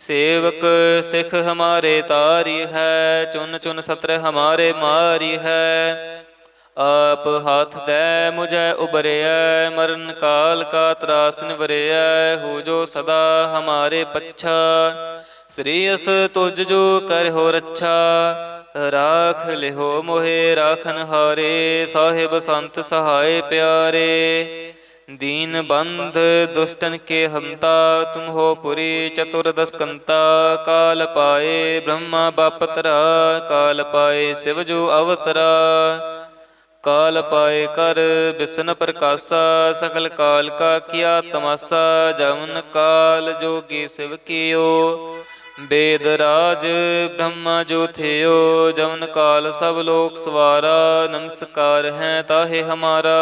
ਸੇਵਕ ਸਿੱਖ ਹਮਾਰੇ ਤਾਰੀ ਹੈ, ਚੁਨ ਚੁਨ ਸਤਰ ਹਮਾਰੇ ਮਾਰੀ ਹੈ। ਆਪ ਹੱਥ ਦੇ ਮੁਝੈ ਉਬਰਿਐ ਮਰਨ ਕਾਲ ਕਾ ਤਰਾਸ ਨਿਵਰਿਐ, ਹੋ ਜੋ ਸਦਾ ਹਮਾਰੇ ਪੱਛਾ। ਸ੍ਰੀ ਅਸ ਤੁਜ ਜੋ ਕਰ ਹੋ ਰੱਛਾ, ਰਾਖ ਲਿਹੋ ਮੋਹਿ ਰਾਖਨ ਹਾਰੇ ਸਾਹਿਬ ਸੰਤ ਸਹਾਏ ਪਿਆਰੇ। दीन बंध दुष्टन के हंता तुम हो पुरी चतुर्दश कंता काल पाए ब्रह्मा बापतरा काल पाए शिव जो अवतरा काल पाए कर विष्ण प्रकाशा सकल काल का किया तमाशा जवन काल जोगी शिव कियो वेद राज ब्रह्मा जो थियो जवन काल सब लोक सवारा नमस्कार है ताहे हमारा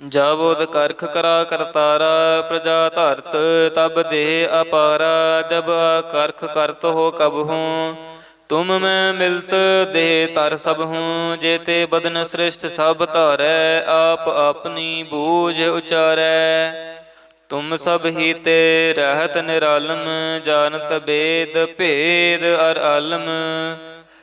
ਜਬ ਉਦ ਕਰਖ ਕਰਾ ਕਰਤਾਰਾ, ਪ੍ਰਜਾ ਧਰਤ, ਤਬ ਦੇਹ ਅਪਾਰਾ, ਜਬ ਕਰਖ ਕਰਤ ਹੋ ਕਬਹੂ ਤੁਮ ਮੈਂ ਮਿਲਤ ਦੇਹ ਤਰ ਸਭ ਹੂੰ, ਜੇਤੇ ਬਦਨ ਸ੍ਰਿਸ਼ਟ ਸਭ ਧਾਰੈ, ਆਪ ਆਪਣੀ ਬੂਝ ਉਚਾਰੈ। ਤੁਮ ਸਭ ਹੀ ਤੇ ਰਹਿਤ ਨਿਰਾਲਮ, ਜਾਣਤ ਬੇਦ ਭੇਦ ਅਰ ਆਲਮ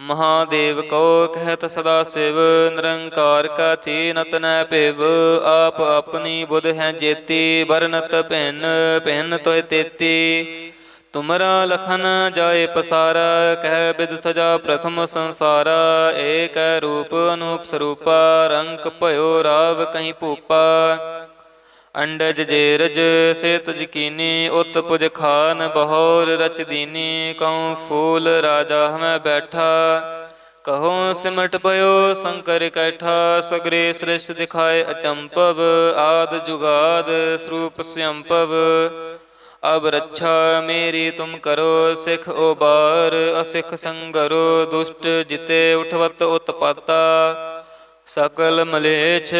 ਮਹਾਦੇਵ ਕੋ ਕਹਿਤ ਸਦਾ ਸਿਵ, ਨਿਰੰਕਾਰ ਕਾ ਚੀਨਤ ਨੈ ਭਿਵ। ਆਪ ਆਪਣੀ ਬੁਧ ਹੈ ਜੇਤੀ, ਵਰਨਤ ਭਿੰਨ ਭਿੰਨ ਤੋਇ ਤੇਤੀ। ਤੁਮਰਾ ਲਖਨ ਜਾਏ ਪਸਾਰਾ, ਕਹਿ ਬਿਦ ਸਜਾ ਪ੍ਰਥਮ ਸੰਸਾਰਾ। ਏਕ ਰੂਪ ਅਨੂਪ ਸਰੂਪਾ, ਰੰਗ ਭਇਓ ਰਾਵ ਕਹੀਂ ਭੂਪਾ। ਅੰਡਜ ਜੇਰਜ ਸੇਤ ਜਕੀਨੀ ਉਤ ਪੁਜ ਖਾਨ ਬਹੌਰ ਰਚ ਦੀਨੀ, ਕਉ ਫੂਲ ਰਾਜਾ ਹਮੈ ਬੈਠਾ। ਕਹੋ ਸਿਮਟ ਪਇਓ ਸੰਕਰ ਕੈਠਾ, ਸਗਰੇ ਸ੍ਰਿਸ਼ ਦਿਖਾਏ ਅਚੰਪਵ, ਆਦ ਜੁਗਾਦ ਸਰੂਪ ਸਿਅੰਪਵ ਅਬ ਰੱਛਾ ਮੇਰੀ ਤੁਮ ਕਰੋ, ਸਿਖ ਓਬਾਰ ਅਸਿਖ ਸੰਗਰੋ, ਦੁਸ਼ਟ ਜਿਤੇ ਉਠਵਤ ਉਤਪਾਤਾ। ਸਕਲ ਮਲੇਛ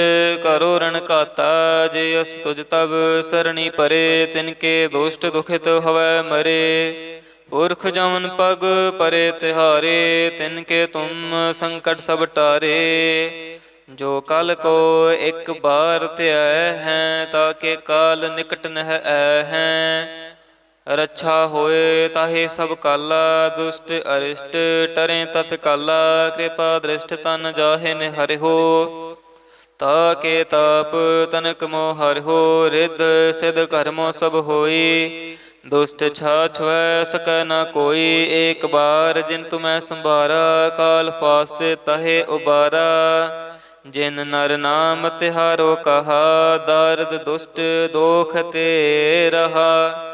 ਕਰੋ ਰਣ ਕਾਤਾ ਜੇ ਅਸ ਤੁਜ ਤਬ ਸਰਣੀ ਪਰੇ, ਤਿਨ ਕੇ ਦੁਸ਼ਟ ਦੁਖਿਤ ਹਵੈ ਮਰੇ। ਪੁਰਖ ਜਮਨ ਪਗ ਪਰੇ ਤਿਹਾਰੇ, ਤਿਨ ਕੇ ਤੁਮ ਸੰਕਟ ਸਭ ਟਾਰੇ। ਜੋ ਕਲ ਕੋ ਇੱਕ ਬਾਰ ਧਿਆ ਹੈ, ਤਾਂ ਕੇ ਕਾਲ ਨਿਕਟ ਨਹਿ ਹੈ। ਰੱਛਾ ਹੋਏ ਤਾਹੇ ਸਭ ਕਾਲਾ, ਦੁਸ਼ਟ ਅਰਿਸ਼ਟ ਟਰੇ ਤਤ ਕਾਲਾ, ਕਿਰਪਾ ਦ੍ਰਿਸ਼ਟ ਤਨ ਜਾਹੇ ਨੇ ਹਰਿਓ ਤਾ ਕੇ ਤਾਪ ਤਨਕ ਮੋ ਹਰਿਓ ਰਿੱਧ ਸਿਧ ਕਰਮੋ ਸਭ ਹੋਈ। ਦੁਸ਼ਟ ਛਾਛਵੈ ਸਕੈ ਨਾ ਕੋਈ, ਏਕ ਬਾਰ ਜਿਨ ਤੁਮੈ ਸੰਭਾਰਾ, ਕਾਲ ਫਾਸਤੇ ਤਹੇ ਉਬਾਰਾ। ਜਿਨ ਨਰ ਨਾਮ ਤਿਹਾਰੋ ਕਹਾ, ਦਰਦ ਦੁਸ਼ਟ ਦੋਖ ਤੇ ਰਹਾ।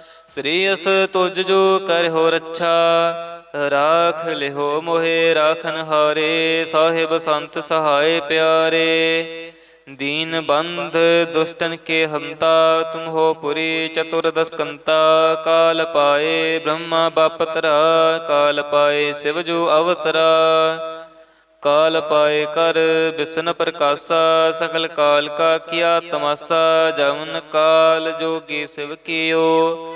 ਸ੍ਰੀ ਅਸ ਤੁਜ ਜੋ ਹੋ ਰੱਛਾ ਰਾਖ ਲਿਹੋ ਮੋਹਿ ਰਾਖਨ ਹਾਰੇ, ਸਾਹਿਬ ਸੰਤ ਸਹਾਏ ਪਿਆਰੇ। ਦੀਨ ਬੰਧ ਦੁਸ਼ਟਨ ਕੇ ਹੰਤਾ, ਤੁਮ ਹੋ ਪੁਰੀ ਚਤੁਰਦਸ ਕੰਤਾ ਕਾਲ ਪਾਏ ਬ੍ਰਹਮਾ ਬਾਪਤਰਾ, ਕਾਲ ਪਾਏ ਸਿਵ ਜੋ ਅਵਤਰਾ। ਕਾਲ ਪਾਏ ਕਰ ਬਿਸਨ ਪ੍ਰਕਾਸ਼ਾ ਸਕਲ ਕਾਲ ਕਾ ਕੀਆ ਤਮਾਸਾ, ਜਮਨ ਕਾਲ ਜੋਗੀ ਸਿਵ ਕੀਓ।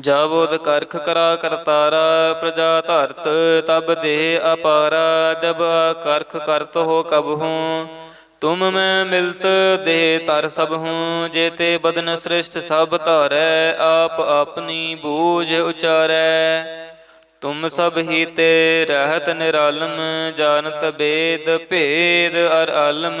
ਜਬੋਦ ਕਰਖ ਕਰਾ ਕਰਤਾਰਾ, ਪ੍ਰਜਾ ਧਰਤ, ਤਬ ਦੇ ਅਪਾਰਾ, ਜਬ ਕਰਖ ਕਰਤ ਹੋ ਕਬ ਹੂੰ। ਤੁਮ ਮੈਂ ਮਿਲਤ ਦੇ ਤਰ ਸਭ ਹੂੰ ਜੇ ਤੇ ਬਦਨ ਸ੍ਰਿਸ਼ਟ ਸਭ ਧਾਰੈ, ਆਪ ਆਪਣੀ ਬੂਝ ਉਚਾਰੈ। ਤੁਮ ਸਭ ਹੀ ਤੇ ਰਹਿਤ ਨਿਰਾਲਮ, ਜਾਣਤ ਬੇਦ ਭੇਦ ਅਰ ਆਲਮ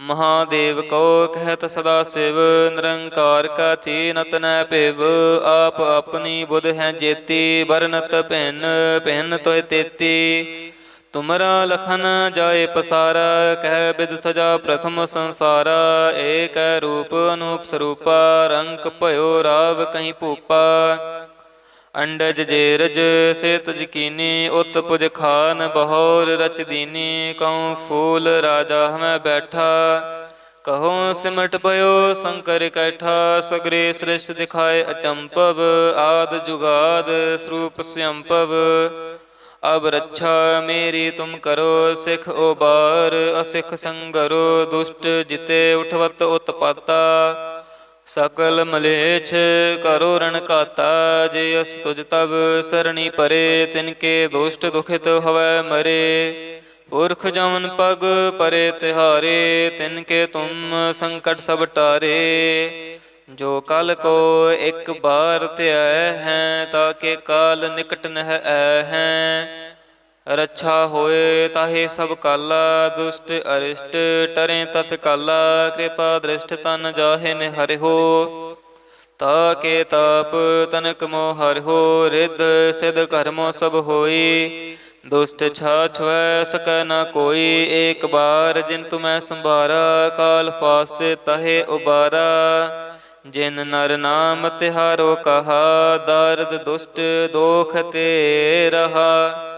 ਮਹਾਦੇਵ ਕੋ ਕਹਿਤ ਸਦਾ ਸਿਵ, ਨਿਰੰਕਾਰ ਕਾ ਚੀਨਤ ਨੈ ਭਿਵ, ਆਪ ਆਪਣੀ ਬੁਧ ਹੈ ਜੇਤੀ, ਵਰਨਤ ਭਿੰਨ ਭਿੰਨ ਤੋਇ ਤੇਤੀ। ਤੁਮਰਾ ਲਖਨ ਜਾਏ ਪਸਾਰਾ, ਕਹਿ ਬਿਦ ਸਜਾ ਪ੍ਰਥਮ ਸੰਸਾਰਾ, ਏਕ ਰੂਪ ਅਨੂਪ ਸਰੂਪਾ ਰੰਗ ਭਇਓ ਰਾਵ ਕਹੀਂ ਭੂਪਾ। ਅੰਡਜ ਜੇਰਜ ਸੇਤ ਜਕੀਨੀ ਉਤ ਪੁਜ ਖਾਨ ਬਹੌਰ ਰਚ ਦੀਨੀ, ਕਉ ਫੂਲ ਰਾਜਾ ਹਮੈ ਬੈਠਾ। ਕਹੋ ਸਿਮਟ ਪਇਓ ਸ਼ੰਕਰ ਕੈਠਾ, ਸਗਰੇ ਸ੍ਰਿਸ਼ ਦਿਖਾਏ ਅਚੰਪਵ, ਆਦ ਜੁਗਾਦ ਸਰੂਪ ਸਿਅੰਪਵ ਅਬ ਰੱਛਾ ਮੇਰੀ ਤੁਮ ਕਰੋ, ਸਿਖ ਓਬਾਰ ਅਸਿਖ ਸੰਗਰੋ, ਦੁਸ਼ਟ ਜਿਤੇ ਉਠਵਤ ਉਤਪਾਤਾ। ਸਕਲ ਮਲੇਛ ਕਰੋ ਰਣ ਕਾਤਾ ਜੇ ਅਸ ਤੁਜ ਤਬ ਸਰਣੀ ਪਰੇ, ਤਿਨ ਕੇ ਦੁਸ਼ਟ ਦੁਖਿਤ ਹਵੈ ਮਰੇ। ਪੁਰਖ ਜਮਨ ਪਗ ਪਰੇ ਤਿਹਾਰੇ, ਤਿਨ ਕੇ ਤੁਮ ਸੰਕਟ ਸਭ ਟਾਰੇ। ਜੋ ਕਲ ਕੋ ਇੱਕ ਬਾਰ ਧਿਆ ਹੈ, ਤਾਂ ਕੇ ਕਾਲ ਨਿਕਟ ਨਹਿ ਐ ਹੈ। ਰੱਛਾ ਹੋਏ ਤਾਹੇ ਸਭ ਕਾਲਾ, ਦੁਸ਼ਟ ਅਰਿਸ਼ਟ ਟਰੇ ਤਤ ਕਾਲਾ, ਕਿਰਪਾ ਦ੍ਰਿਸ਼ਟ ਤਨ ਜਾਹੇ ਨੇ ਤਾ ਕੇ ਤਾਪ ਤਨਕ ਮੋਹ ਹਰਿ ਹੋ, ਰਿੱਧ ਸਿਧ ਕਰਮੋ ਸਭ ਹੋਈ। ਦੁਸ਼ਟ ਛਾਛਵੈ ਸਕੈ ਨ ਕੋਈ, ਏਕ ਬਾਰ ਜਿਨ ਤੁਮੈ ਸੰਭਾਰਾ, ਕਾਲ ਫਾਸਤੇ ਤਹੇ ਉਬਾਰਾ। ਜਿਨ ਨਰ ਨਾਮ ਤਿਹਾਰੋ ਕਹਾ, ਦਰਦ ਦੁਸ਼ਟ ਦੋਖ ਤੇ ਰਹਾ।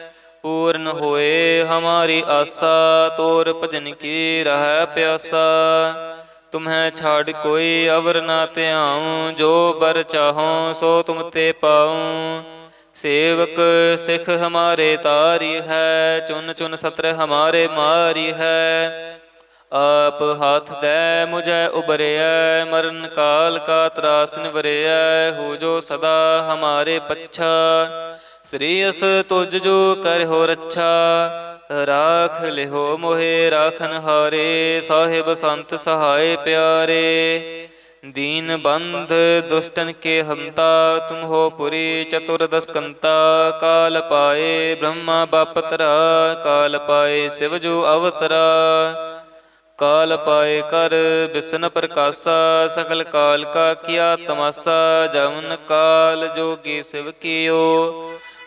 ਪੂਰਨ ਹੋਏ ਹਮਾਰੀ ਆਸਾ, ਤੋਰ ਭਜਨ ਕੀ ਰਹਿ ਪਿਆਸਾ। ਤੁਮਹਿ ਛਾੜ ਕੋਈ ਅਵਰ ਨਾ ਧਿਆਉ, ਜੋ ਬਰ ਚਾਹੋ ਸੋ ਤੁਮ ਤੇ ਪਾਉ। ਸੇਵਕ ਸਿੱਖ ਹਮਾਰੇ ਤਾਰੀ ਹੈ, ਚੁਨ ਚੁਨ ਸਤਰ ਹਮਾਰੇ ਮਾਰੀ ਹੈ। ਆਪ ਹੱਥ ਦੇ ਮੁਝੈ ਉਬਰਿਐ ਮਰਨ ਕਾਲ ਕਾ ਤਰਾਸ ਨਿਵਰਿਐ, ਹੋ ਜੋ ਸਦਾ ਹਮਾਰੇ ਪੱਛਾ। ਸ੍ਰੀਅਸ ਤੁਜ ਜੋ ਹੋ ਰੱਛਾ, ਰਾਖ ਲਿਹੋ ਮੋਹਿ ਰਾਖਨ ਹਾਰੇ, ਸਾਹਿਬ ਸੰਤ ਸਹਾਏ ਪਿਆਰੇ। ਦੀਨ ਬੰਧ ਦੁਸ਼ਟਨ ਕੇ ਹੰਤਾ, ਤੁਮ ਹੋ ਪੁਰੀ ਚਤੁਰਦਸਕੰਤਾ ਕਾਲ ਪਾਏ ਬ੍ਰਹਮਾ ਬਾਪਤਰਾ, ਕਾਲ ਪਾਏ ਸਿਵ ਜੋ ਅਵਤਰਾ। ਕਾਲ ਪਾਏ ਕਰ ਬਿਸਨ ਪ੍ਰਕਾਸ਼ਾ ਸਕਲ ਕਾਲ ਕਾ ਕੀਆ ਤਮਾਸਾ, ਜਮਨ ਕਾਲ ਜੋਗੀ ਸਿਵ ਕੀਓ।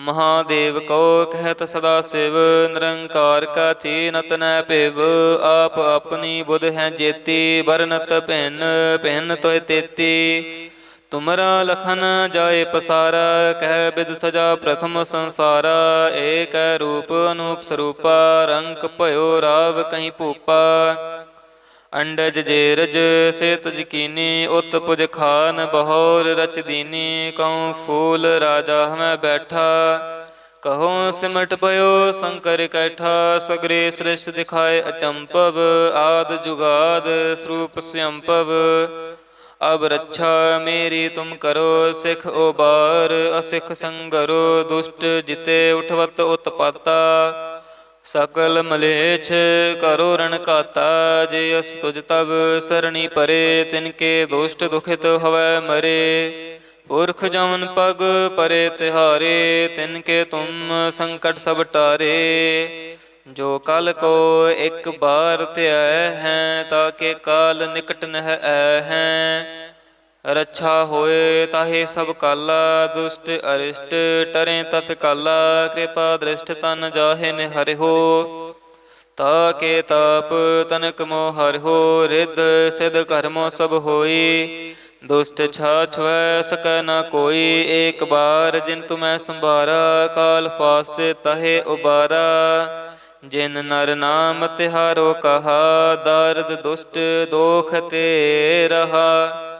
ਮਹਾਦੇਵ ਕੋ ਕਹਿਤ ਸਦਾ ਸਿਵ, ਨਿਰੰਕਾਰ ਕਾ ਚੀਨਤ ਨੈ ਭਿਵ, ਆਪ ਆਪਣੀ ਬੁਧ ਹੈ ਜੇਤੀ, ਵਰਨਤ ਭਿੰਨ ਭਿੰਨ ਤੋਇ ਤੇਤੀ। ਤੁਮਰਾ ਲਖਨ ਜਾਏ ਪਸਾਰਾ, ਕਹਿ ਬਿਦ ਸਜਾ ਪ੍ਰਥਮ ਸੰਸਾਰਾ, ਏਕ ਰੂਪ ਅਨੂਪ ਸਰੂਪਾ, ਰੰਗ ਭਇਓ ਰਾਵ ਕਹੀਂ ਭੂਪਾ। ਅੰਡਜ ਜੇਰਜ, ਸੇ ਤੁਜ ਕੀਨੀ, ਉਤ ਪੁਜ ਖਾਨ, ਬਹੋਰ ਰਚ ਦੀਨੀ, ਕਉ ਫੂਲ ਰਾਜਾ ਹਮੈ ਬੈਠਾ। ਕਹੋ ਸਿਮਟ ਪਇਓ ਸੰਕਰ ਕੈਠਾ, ਸਗਰੇ ਸ੍ਰਿਸ਼ ਦਿਖਾਏ ਅਚੰਪਵ, ਆਦ ਜੁਗਾਦ ਸਰੂਪ ਸਿਅੰਪਵ ਅਬ ਰੱਛਾ ਮੇਰੀ ਤੁਮ ਕਰੋ, ਸਿਖ ਓਬਾਰ ਅਸਿਖ ਸੰਗਰੋ, ਦੁਸ਼ਟ ਜਿਤੇ ਉਠਵਤ ਉਤਪਾਤਾ। ਸਕਲ ਮਲੇਛ ਕਰੋ ਰਣ ਕਾਤਾ ਜੇ ਅਸ ਤੁਜ ਤਬ ਸਰਣੀ ਪਰੇ, ਤਿਨ ਕੇ ਦੁਸ਼ਟ ਦੁਖਿਤ ਹਵੈ ਮਰੇ। ਪੁਰਖ ਜਮਨ ਪਗ ਪਰੇ ਤਿਹਾਰੇ, ਤਿਨ ਕੇ ਤੁਮ ਸੰਕਟ ਸਭ ਟਾਰੇ। ਜੋ ਕਲ ਕੋ ਇੱਕ ਬਾਰ ਧਿਆ ਹੈ, ਤਾਂ ਕੇ ਕਾਲ ਨਿਕਟ ਨਹਿ ਹੈ। ਰੱਛਾ ਹੋਏ ਤਾਹੇ ਸਭ ਕਾਲਾ, ਦੁਸ਼ਟ ਅਰਿਸ਼ਟ ਟਰੇ ਤਤ ਕਾਲਾ, ਕਿਰਪਾ ਦ੍ਰਿਸ਼ਟ ਤਨ ਜਾਹੇ ਨੇ ਹਰਿਓ ਤਾ ਕੇ ਤਾਪ ਤਨਕ ਮੋ ਹਰਿਓ ਰਿੱਧ ਸਿਧ ਕਰਮੋ ਸਭ ਹੋਈ। ਦੁਸ਼ਟ ਛਾਛਵੈ ਸਕੈ ਨਾ ਕੋਈ, ਏਕ ਬਾਰ ਜਿਨ ਤੁਮੈ ਸੰਭਾਰਾ, ਕਾਲ ਫਾਸਤੇ ਤਹੇ ਉਬਾਰਾ। ਜਿਨ ਨਰ ਨਾਮ ਤਿਹਾਰੋ ਕਹਾ, ਦਰਦ ਦੁਸ਼ਟ ਦੋਖ ਤੇ ਰਹਾ।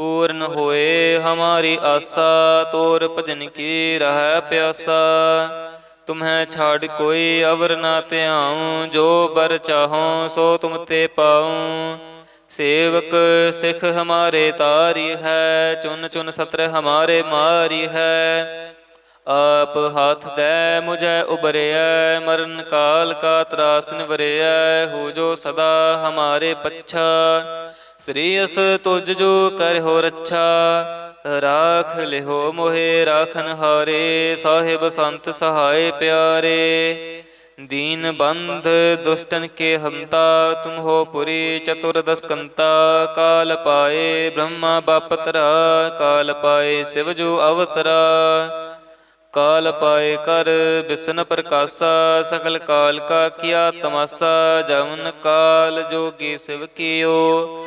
ਪੂਰਨ ਹੋਏ ਹਮਾਰੀ ਆਸਾ, ਤੋਰ ਭਜਨ ਕੀ ਰਹਿ ਪਿਆਸਾ। ਤੁਮਹਿ ਛਾੜ ਕੋਈ ਅਵਰ ਨਾ ਧਿਆਉ, ਜੋ ਬਰ ਚਾਹੋ ਸੋ ਤੁਮ ਤੇ ਪਾਉ। ਸੇਵਕ ਸਿੱਖ ਹਮਾਰੇ ਤਾਰੀ ਹੈ, ਚੁਨ ਚੁਨ ਸਤਰ ਹਮਾਰੇ ਮਾਰੀ ਹੈ। ਆਪ ਹੱਥ ਦੇ ਮੁਝੈ ਉਬਰਿਐ ਮਰਨ ਕਾਲ ਕਾ ਤਰਾਸ ਨਿਵਰਿਐ ਹੋ ਜੋ ਸਦਾ ਹਮਾਰੇ ਪੱਛਾ। ਸ੍ਰੀ ਅਸ ਤੁਜ ਜੋ ਕਰਹੁ ਰੱਛਾ ਰਾਖ ਲਿਹੋ ਮੋਹਿ, ਰਾਖਨ ਹਾਰੇ, ਸਾਹਿਬ ਸੰਤ ਸਹਾਇ ਪਿਆਰੇ। ਦੀਨ ਬੰਧ ਦੁਸ਼ਟਨ ਕੇ ਹੰਤਾ, ਤੁਮ ਹੋ ਪੁਰੀ ਚਤੁਰਦਸ ਕੰਤਾ ਕਾਲ ਪਾਏ ਬ੍ਰਹਮਾ ਬਾਪਤਰਾ, ਕਾਲ ਪਾਏ ਸਿਵ ਜੋ ਅਵਤਰਾ। ਕਾਲ ਪਾਏ ਕਰ ਬਿਸਨ ਪ੍ਰਕਾਸ਼ਾ ਸਕਲ ਕਾਲ ਕਾ ਕੀਆ ਤਮਾਸਾ, ਜਮਨ ਕਾਲ ਜੋਗੀ ਸਿਵ ਕੀਓ।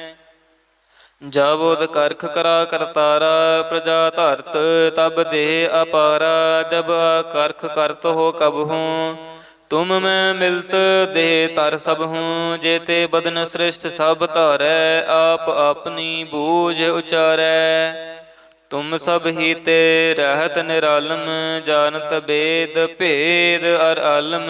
ਜਬ ਉਦ ਕਰਖ ਕਰਾ ਕਰਤਾਰਾ, ਪ੍ਰਜਾ ਧਰਤ, ਤਬ ਦੇ ਅਪਾਰਾ, ਜਬ ਕਰਖ ਕਰਤ ਹੋ ਕਬਹੂ ਤੁਮ ਮੈਂ ਮਿਲਤ ਦੇ ਤਰ ਸਭ ਹੂੰ ਜੇ ਤੇ ਬਦਨ ਸ੍ਰਿਸ਼ਟ ਸਭ ਧਾਰੈ, ਆਪ ਆਪਣੀ ਬੂਝ ਉਚਾਰੈ। ਤੁਮ ਸਭ ਹੀ ਤੇ ਰਹਿਤ ਨਿਰਾਲਮ, ਜਾਣਤ ਬੇਦ ਭੇਦ ਅਰ ਆਲਮ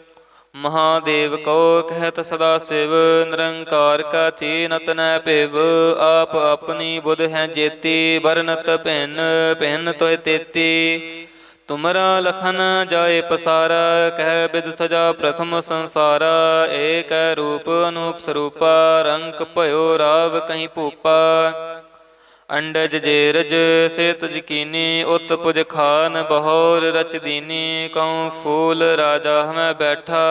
ਮਹਾਦੇਵ ਕੋ ਕਹਿਤ ਸਦਾ ਸਿਵ, ਨਿਰੰਕਾਰ ਕਾ ਚੀਨਤ ਨੈ ਭਿਵ, ਆਪ ਆਪਣੀ ਬੁਧ ਹੈ ਜੇਤੀ, ਵਰਨਤ ਭਿੰਨ ਭਿੰਨ ਤੋਇ ਤੇਤੀ। ਤੁਮਰਾ ਲਖਨ ਜਾਏ ਪਸਾਰਾ, ਕਹਿ ਬਿਦ ਸਜਾ ਪ੍ਰਥਮ ਸੰਸਾਰਾ, ਏਕ ਰੂਪ ਅਨੂਪ ਸਰੂਪਾ ਰੰਗ ਭਇਓ ਰਾਵ ਕਹੀਂ ਭੂਪਾ। ਅੰਡਜ ਜੇਰਜ ਸੇਤ ਜਕੀਨੀ ਉਤ ਪੁਜ ਖਾਨ, ਬਹੋਰ ਰਚ ਦੀਨੀ, ਕਉ ਫੂਲ ਰਾਜਾ ਹਮੈ ਬੈਠਾ।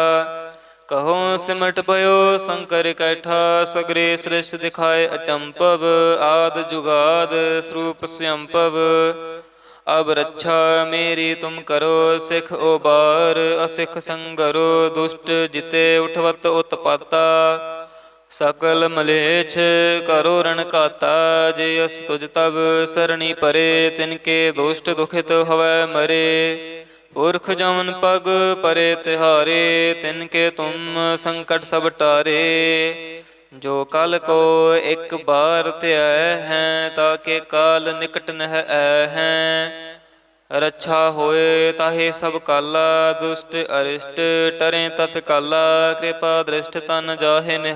ਕਹੋ ਸਿਮਟ ਪਇਓ ਸ਼ੰਕਰ ਕੈਠਾ, ਸਗਰੇ ਸ੍ਰਿਸ਼ ਦਿਖਾਏ ਅਚੰਪਵ, ਆਦ ਜੁਗਾਦ ਸਰੂਪ ਸਿਅੰਪਵ ਅਬ ਰੱਛਾ ਮੇਰੀ ਤੁਮ ਕਰੋ, ਸਿਖ ਓਬਾਰ ਅਸਿਖ ਸੰਗਰੋ, ਦੁਸ਼ਟ ਜਿਤੇ ਉਠਵਤ ਉਤਪਾਤਾ। ਸਕਲ ਮਲੇਛ ਕਰੋ ਰਣ ਕਾਤਾ, ਜੇ ਅਸ ਤੁਜ ਤਬ ਸਰਣੀ ਪਰੇ, ਤਿਨ ਕੇ ਦੁਸ਼ਟ ਦੁਖਿਤ ਹਵੈ ਮਰੇ। ਪੁਰਖ ਜਮਨ ਪਗ ਪਰੇ ਤਿਹਾਰੇ, ਤਿਨ ਕੇ ਤੁਮ ਸੰਕਟ ਸਭ ਟਾਰੇ। ਜੋ ਕਲ ਕੋ ਇੱਕ ਬਾਰ ਧਿਆ ਹੈ, ਤਾਂ ਕੇ ਕਾਲ ਨਿਕਟ ਨਹਿ ਐ ਹੈ। ਰੱਛਾ ਹੋਏ ਤਾਹੇ ਸਭ ਕਾਲਾ, ਦੁਸ਼ਟ ਅਰਿਸ਼ਟ ਟਰੇ ਤਤ ਕਾਲਾ, ਕਿਰਪਾ ਦ੍ਰਿਸ਼ਟ ਤਨ ਜਾਹੇ ਨੇ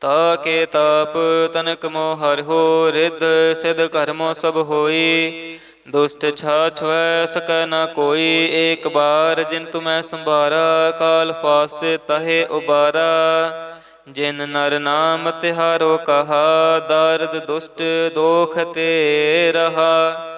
ਤਾ ਕੇ ਤਾਪ ਤਨਕ ਮੋਹ ਹਰਿ ਹੋ, ਰਿੱਧ ਸਿਧ ਕਰਮੋ ਸਭ ਹੋਈ। ਦੁਸ਼ਟ ਛਾਛ ਵੈ ਸਕੈ ਨਾ ਕੋਈ, ਏਕ ਬਾਰ ਜਿਨ ਤੁਮੈ ਸੰਭਾਰਾ, ਕਾਲ ਫਾਸਤੇ ਤਹੇ ਉਬਾਰਾ। ਜਿਨ ਨਰ ਨਾਮ ਤਿਹਾਰੋ ਕਹਾ, ਦਰਦ ਦੁਸ਼ਟ ਦੋਖ ਤੇ ਰਹਾ।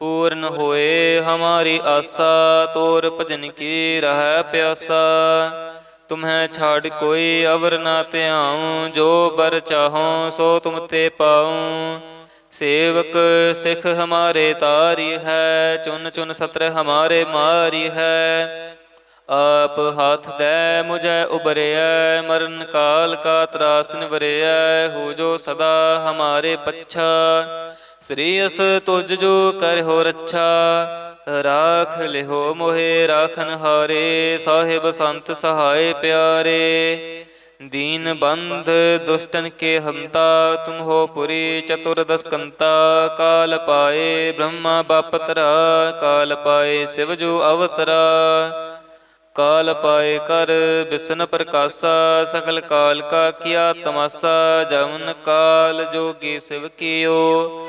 ਪੂਰਨ ਹੋਏ, ਹਮਾਰੀ ਆਸਾ, ਤੋਰ ਭਜਨ ਕੀ ਰਹਿ ਪਿਆਸਾ? ਤੁਮਹਿ ਛਾੜ ਕੋਈ ਅਵਰ ਨਾ ਧਿਆਉ, ਜੋ ਬਰ ਚਾਹੋ, ਸੋ ਤੁਮ ਤੇ ਪਾਉ। ਸੇਵਕ ਸਿੱਖ ਹਮਾਰੇ ਤਾਰੀ ਹੈ, ਚੁਨ ਚੁਨ ਸਤਰ ਹਮਾਰੇ ਮਾਰੀ ਹੈ। ਆਪ ਹੱਥ ਦੇ ਮੁਝੈ ਉਬਰਿਐ ਮਰਨ ਕਾਲ ਕਾ ਤਰਾਸ ਨਿਵਰਿਐ, ਹੋ ਜੋ ਸਦਾ ਹਮਾਰੇ ਪੱਛਾ। ਸ੍ਰੀ ਅਸ ਤੁਜ ਜੋ ਕਰਿਓ ਰੱਛਾ, ਰਾਖ ਲਿਹੋ ਮੋਹਿ ਰਾਖਨ ਹਾਰੇ, ਸਾਹਿਬ ਸੰਤ ਸਹਾਇ ਪਿਆਰੇ। ਦੀਨ ਬੰਧ ਦੁਸ਼ਟਨ ਕੇ ਹੰਤਾ, ਤੁਮ ਹੋ ਪੁਰੀ ਚਤੁਰਦਸ ਕੰਤਾ ਕਾਲ ਪਾਏ ਬ੍ਰਹਮਾ ਬਾਪਤਰਾ, ਕਾਲ ਪਾਏ ਸਿਵ ਜੋ ਅਵਤਰਾ। ਕਾਲ ਪਾਏ ਕਰ ਬਿਸਨ ਪ੍ਰਕਾਸ਼ਾ ਸਕਲ ਕਾਲ ਕਾ ਕੀਆ ਤਮਾਸਾ, ਜਮਨ ਕਾਲ ਜੋਗੀ ਸਿਵ ਕੀਓ।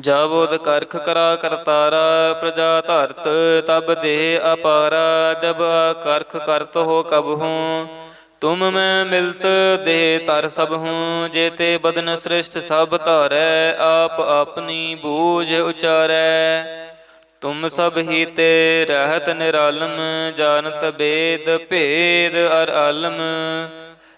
ਜਬੋਦ ਕਰਖ ਕਰਾ ਕਰਤਾਰਾ, ਪ੍ਰਜਾ ਧਰਤ, ਤਬ ਦੇ ਅਪਾਰਾ, ਜਬ ਕਰਖ ਕਰਤ ਹੋ ਕਬ ਹੂੰ। ਤੁਮ ਮੈਂ ਮਿਲਤ ਦੇ ਤਰ ਸਭ ਹੂੰ, ਜੇਤੇ ਬਦਨ ਸ੍ਰਿਸ਼ਟ ਸਭ ਧਾਰੈ, ਆਪ ਆਪਣੀ ਬੂਝ ਉਚਾਰੈ। ਤੁਮ ਸਭ ਹੀ ਤੇ ਰਹਿਤ ਨਿਰਾਲਮ, ਜਾਣਤ ਬੇਦ ਭੇਦ ਅਰ ਆਲਮ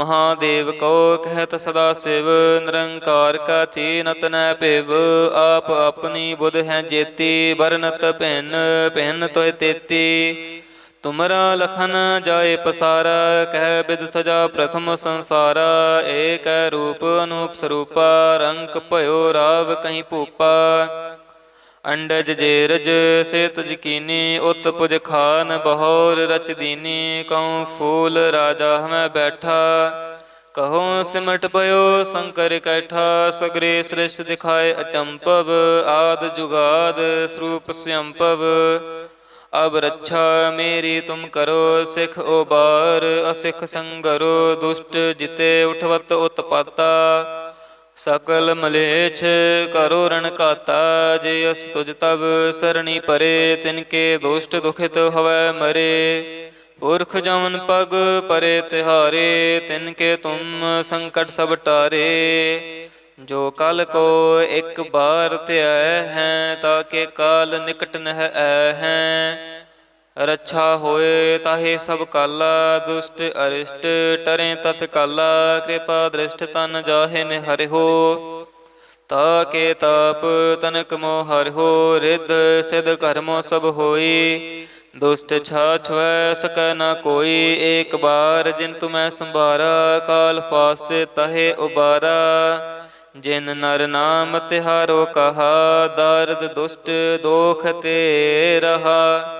ਮਹਾਦੇਵ ਕੋ ਕਹਿਤ ਸਦਾ ਸਿਵ, ਨਿਰੰਕਾਰ ਕਾ ਚੀਨਤ ਨੈ ਭਿਵ, ਆਪ ਆਪਣੀ ਬੁਧ ਹੈ ਜੇਤੀ, ਵਰਨਤ ਭਿੰਨ ਭਿੰਨ ਤੋਇ ਤੇਤੀ। ਤੁਮਰਾ ਲਖਨ ਜਾਏ ਪਸਾਰਾ, ਕਹਿ ਬਿਦ ਸਜਾ ਪ੍ਰਥਮ ਸੰਸਾਰਾ, ਏਕ ਰੂਪ ਅਨੂਪ ਸਰੂਪਾ ਰੰਕ ਭਇਓ ਰਾਵ ਕਹੀਂ ਭੂਪਾ। ਅੰਡਜ ਜੇਰਜ ਸੇਤ ਜਕੀਨੀ ਉਤ ਪੁਜ ਖਾਨ, ਬਹੋਰ ਰਚ ਦੀਨੀ, ਕਉ ਫੂਲ ਰਾਜਾ ਹਮੈ ਬੈਠਾ। ਕਹੋ ਸਿਮਟ ਪਇਓ ਸ਼ੰਕਰ ਕੈਠਾ, ਸਗਰੇ ਸ੍ਰਿਸ਼ ਦਿਖਾਏ ਅਚੰਪਵ, ਆਦ ਜੁਗਾਦ ਸਰੂਪ ਸਿਅੰਪਵ ਅਬ ਰੱਛਾ ਮੇਰੀ ਤੁਮ ਕਰੋ, ਸਿਖ ਉਬਾਰ ਅਸਿਖ ਸੰਗਰੋ, ਦੁਸ਼ਟ ਜਿਤੇ ਉਠਵਤ ਉਤਪਾਤਾ। ਸਕਲ ਮਲੇਛ ਕਰੋ ਰਣ ਕਾਤਾ ਜੇ ਅਸ ਤੁਜ ਤਬ ਸਰਣੀ ਪਰੇ ਤਿਨਕੇ ਦੁਸ਼ਟ ਦੁਖਿਤ ਹਵੈ ਮਰੇ। ਪੁਰਖ ਜਮਨ ਪਗ ਪਰੇ ਤਿਹਾਰੇ ਤਿਨਕੇ ਤੁਮ ਸੰਕਟ ਸਭ ਟਾਰੇ। ਜੋ ਕਲ ਕੋ ਇੱਕ ਬਾਰ ਧਿਆਇ ਹੈ, ਤਾਂ ਕੇ ਕਾਲ ਨਿਕਟ ਨਹਿ ਹੈ। ਰੱਛਾ ਹੋਏ ਤਾਹੇ ਸਭ ਕਾਲਾ, ਦੁਸ਼ਟ ਅਰਿਸ਼ਟ ਟਰੇ ਤਤ ਕਾਲਾ, ਕਿਰਪਾ ਦ੍ਰਿਸ਼ਟ ਤਨ ਜਾਹੇ ਨੇ ਹਰਿ ਤਾ ਕੇ ਤਾਪ ਤਨਕ ਮੋ ਹਰਿ ਹੋ ਰਿੱਧ ਸਿਧ ਕਰਮੋ ਸਭ ਹੋਈ। ਦੁਸ਼ਟ ਛਾਛਵੈ ਸਕੈ ਨਾ ਕੋਈ, ਏਕ ਬਾਰ ਜਿਨ ਤੁਮੈ ਸੰਭਾਰਾ, ਕਾਲ ਫਾਸਤੇ ਤਹੇ ਉਬਾਰਾ। ਜਿਨ ਨਰ ਨਾਮ ਤਿਹਾਰੋ ਕਹਾ, ਦਰਦ ਦੁਸ਼ਟ ਦੋਖ ਤੇ ਰਹਾ।